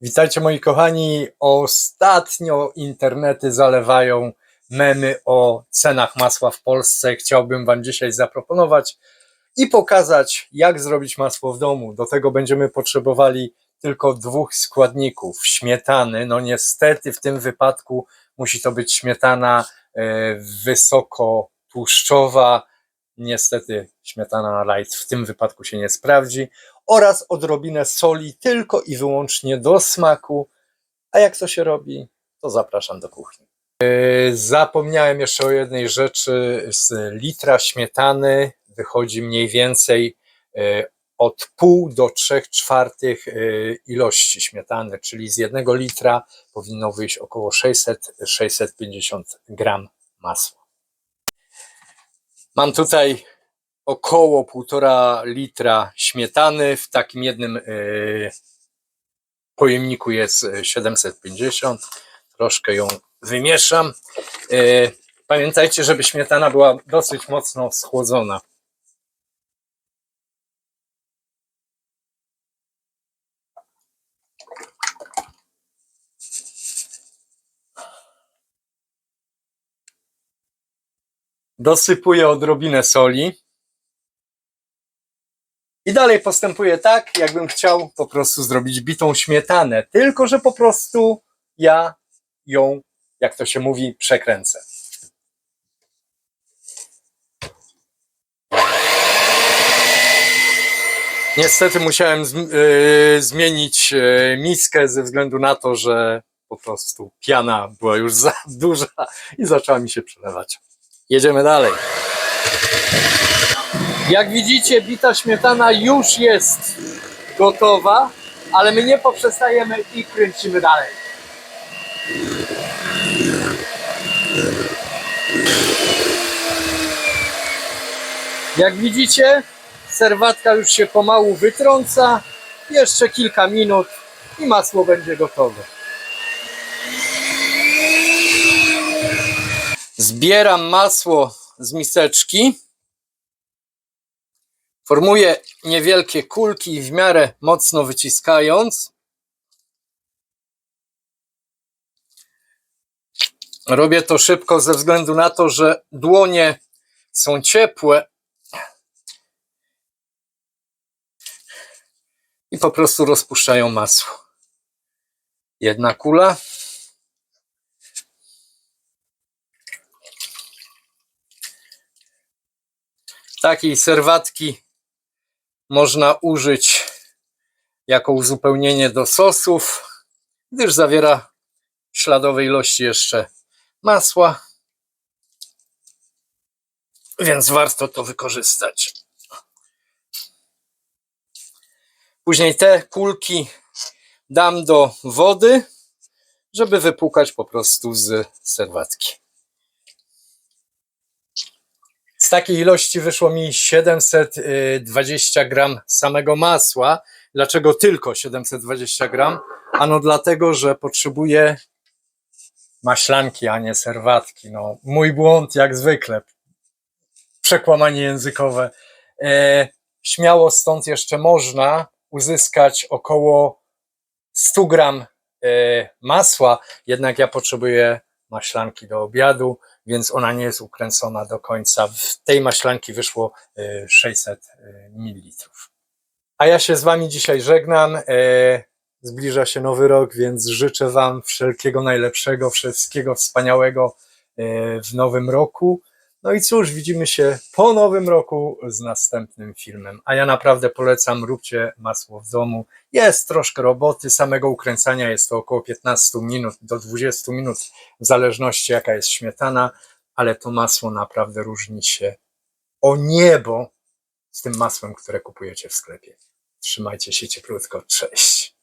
Witajcie moi kochani. Ostatnio internety zalewają memy o cenach masła w Polsce. Chciałbym Wam dzisiaj zaproponować i pokazać, jak zrobić masło w domu. Do tego będziemy potrzebowali tylko dwóch składników: śmietany. No niestety w tym wypadku musi to być śmietana e, wysoko tłuszczowa. Niestety śmietana light w tym wypadku się nie sprawdzi oraz odrobinę soli tylko i wyłącznie do smaku. A jak to się robi, to zapraszam do kuchni. Yy, Zapomniałem jeszcze o jednej rzeczy. Z litra śmietany wychodzi mniej więcej yy, od pół do trzech czwartych yy, ilości śmietany, czyli z jednego litra powinno wyjść około 600-650 gram masła. Mam tutaj około półtora litra śmietany. W takim jednym y, pojemniku jest y, 750. Troszkę ją wymieszam. Y, Pamiętajcie, żeby śmietana była dosyć mocno schłodzona. Dosypuję odrobinę soli. I dalej postępuję tak, jakbym chciał po prostu zrobić bitą śmietanę, tylko że po prostu ja ją, jak to się mówi, przekręcę. Niestety musiałem yy, zmienić yy, miskę ze względu na to, że po prostu piana była już za duża i zaczęła mi się przelewać. Jedziemy dalej. Jak widzicie, bita śmietana już jest gotowa, ale my nie poprzestajemy i kręcimy dalej. Jak widzicie, serwatka już się pomału wytrąca. Jeszcze kilka minut i masło będzie gotowe. Zbieram masło z miseczki. Formuję niewielkie kulki w miarę mocno wyciskając. Robię to szybko ze względu na to, że dłonie są ciepłe. I po prostu rozpuszczają masło. Jedna kula. Takiej serwatki można użyć jako uzupełnienie do sosów, gdyż zawiera śladowe ilości jeszcze masła, więc warto to wykorzystać. Później te kulki dam do wody, żeby wypłukać po prostu z serwatki. Z takiej ilości wyszło mi 720 gram samego masła. Dlaczego tylko 720 gram? Ano dlatego, że potrzebuję maślanki, a nie serwatki. No, mój błąd jak zwykle. Przekłamanie językowe. E, śmiało stąd jeszcze można uzyskać około 100 gram e, masła, jednak ja potrzebuję maślanki do obiadu, więc ona nie jest ukręcona do końca. W tej maślanki wyszło e, 600 ml. A ja się z Wami dzisiaj żegnam. E, Zbliża się nowy rok, więc życzę Wam wszelkiego najlepszego, wszystkiego wspaniałego e, w nowym roku. No i cóż, widzimy się po nowym roku z następnym filmem. A ja naprawdę polecam, róbcie masło w domu. Jest troszkę roboty, samego ukręcania jest to około 15 minut do 20 minut, w zależności jaka jest śmietana, ale to masło naprawdę różni się o niebo z tym masłem, które kupujecie w sklepie. Trzymajcie się cieplutko, cześć.